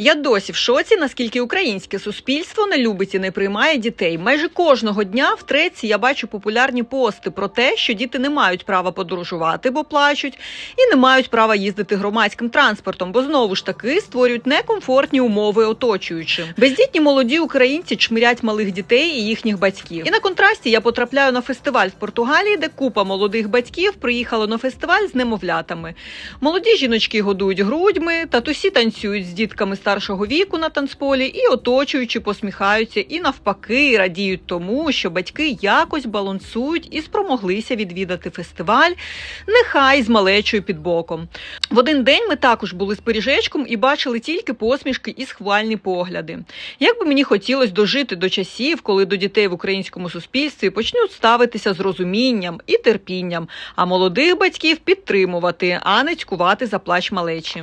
Я досі в шоці, наскільки українське суспільство не любить і не приймає дітей. Майже кожного дня в треці я бачу популярні пости про те, що діти не мають права подорожувати, бо плачуть, і не мають права їздити громадським транспортом, бо знову ж таки створюють некомфортні умови оточуючим. Бездітні молоді українці чмирять малих дітей і їхніх батьків. І на контрасті я потрапляю на фестиваль в Португалії, де купа молодих батьків приїхала на фестиваль з немовлятами. Молоді жіночки годують грудьми, татусі танцюють з дітками старшого віку на танцполі і оточуючи посміхаються і навпаки радіють тому, що батьки якось балансують і спромоглися відвідати фестиваль, нехай з малечою під боком. В один день ми також були з пиріжечком і бачили тільки посмішки і схвальні погляди. Як би мені хотілося дожити до часів, коли до дітей в українському суспільстві почнуть ставитися з розумінням і терпінням, а молодих батьків підтримувати, а не цькувати за плач малечі.